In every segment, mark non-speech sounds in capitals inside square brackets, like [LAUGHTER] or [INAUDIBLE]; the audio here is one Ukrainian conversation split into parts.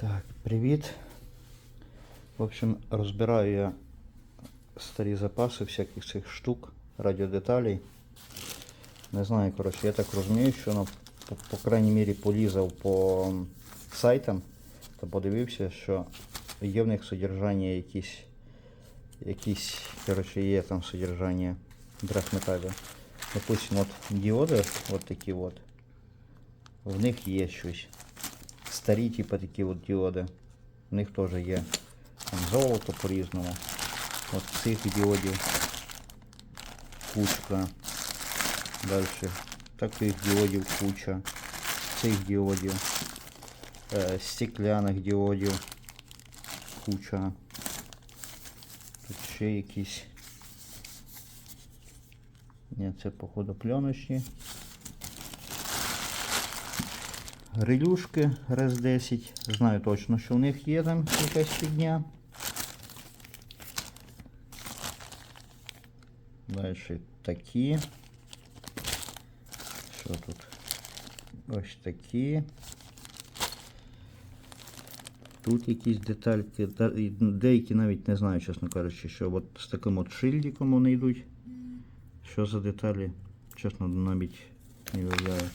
Так, привіт. В общем, розбираю я старі запаси всяких цих штук, радіодеталей. Не знаю, коротше, я так розумію, що ну, по, по крайній мірі полізав по сайтам та подивився, що є в них содержання якісь, якісь, коротше, є там содержання драгметалів. Допустим, от діоди, от такі от, в них є щось. Старі, типу такі от діоди. В них теж є там золото по-різному. От цих діодів кучка. Далі. Таких діодів куча. Цих діодів. Е, стекляних діодів. Куча. Тут ще якісь. Ні, це походу пленочні. Грилюшки РЕС 10. Знаю точно, що в них є там якась фігня. Далі такі. Що тут? Ось такі. Тут якісь детальки, деякі навіть не знаю, чесно кажучи, що от з таким от шильдиком вони йдуть. Що за деталі? Чесно, навіть не уявляю.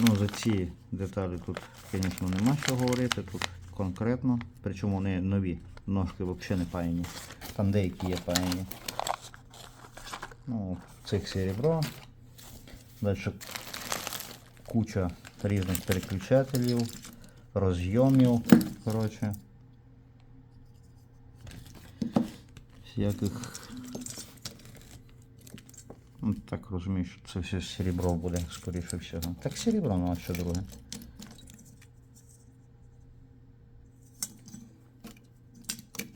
Ну, за ці деталі тут, звісно, нема що говорити. Тут конкретно. Причому вони нові. Ножки взагалі не паяні. Там деякі є паяні. Ну, цих серебро. Далі куча різних переключателів, розйомів. Коротше. Всяких. Ну, так розумію, що це все серебро буде, скоріше всього. Так серебро, ну а що друге.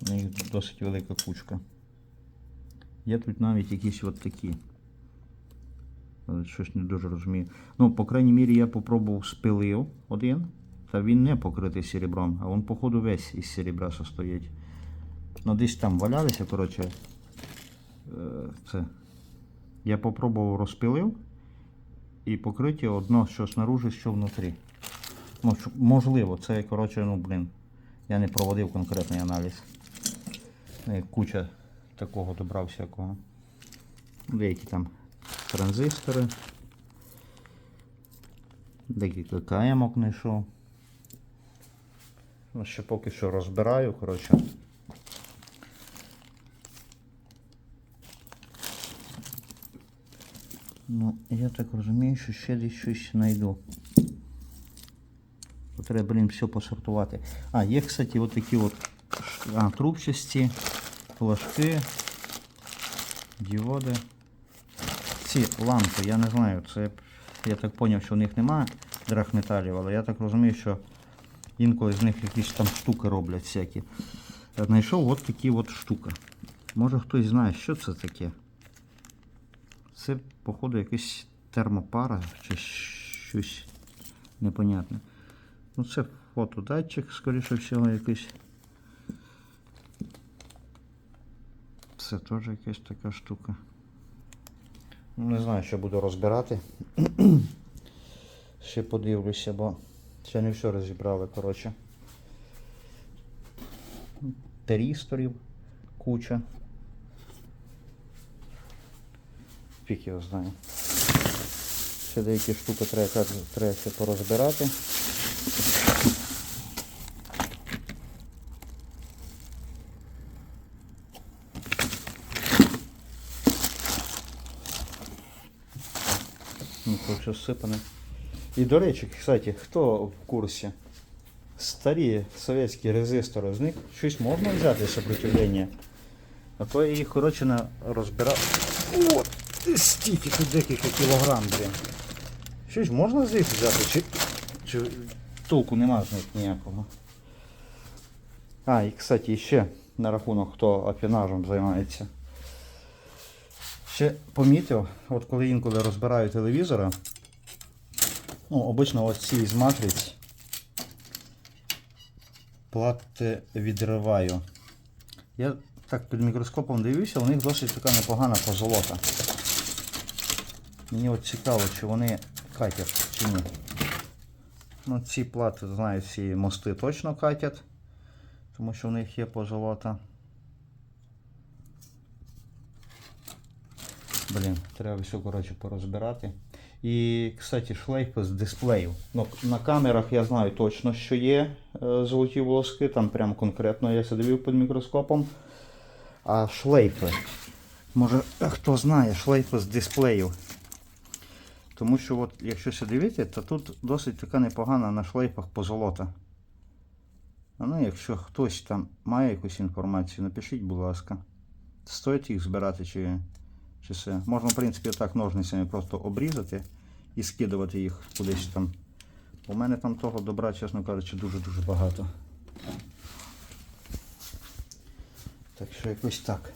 Ну, Їх досить велика кучка. Є тут навіть якісь от такі. Щось не дуже розумію. Ну, по крайній мірі, я попробував спилив один, та він не покритий серебром, а він, походу, весь із серебра состоїть. Ну, десь там валялися, коротше. е, Це. Я попробував розпилив і покриття одно, що снаружи, що внутрі. Ну, можливо, це, коротше, ну, блін. Я не проводив конкретний аналіз. Ну, Куча такого добра всякого. Деякі там транзистори. Декілька каємок знайшов. Ну, ще поки що розбираю, коротше. Ну, я так розумію, що ще десь щось знайду. Треба, блін, все посортувати. А, є, кстати, от такі от а, трубчасті, флажки, діоди. Ці лампи, я не знаю, це я так зрозумів, що в них немає драгметалів, але я так розумію, що інколи з них якісь там штуки роблять всякі. Знайшов от такі от штуки. Може хтось знає, що це таке. Це, походу, якась термопара чи щось непонятне. Ну, це фотодатчик, скоріше всього, якийсь. Це теж якась така штука. Ну, не знаю, що буду розбирати. [CLEARS THROAT] Ще подивлюся, бо ще не все розібрали, коротше. Терісторів куча. Фіг його знає. Ще деякі штуки треба, треба ще порозбирати. Ну, все сипане. І до речі, кстати, хто в курсі? Старі совєтські резистори, з щось можна взяти сопротивлення. А то я їх, коротше, розбирав. От, стільки тут декілька кілограм, блін. Щось можна з них взяти, чи, чи толку нема з них ніякого. А, і кстати, ще на рахунок, хто апінажем займається. Ще помітив, от коли інколи розбираю телевізора, ну, обично от ці з матриць плати відриваю. Я так під мікроскопом дивився, у них досить така непогана позолота. Мені от цікаво, чи вони катять, чи ні. Ну, ці плати, знаю, ці мости точно катять, тому що в них є позолота. Блін, треба все, коротше, порозбирати. І, кстати, шлейфи з дисплеїв. Ну, на камерах я знаю точно, що є е, золоті волоски, там прям конкретно я сидів під мікроскопом. А шлейфи. Може, хто знає, шлейфи з дисплеїв. Тому що, от, якщо дивити, то тут досить така непогана на шлейфах позолота. А ну, якщо хтось там має якусь інформацію, напишіть, будь ласка. Стоїть їх збирати чи, чи все. Можна, в принципі, отак ножницями просто обрізати і скидувати їх кудись там. У мене там того добра, чесно кажучи, дуже-дуже багато. Так що якось так.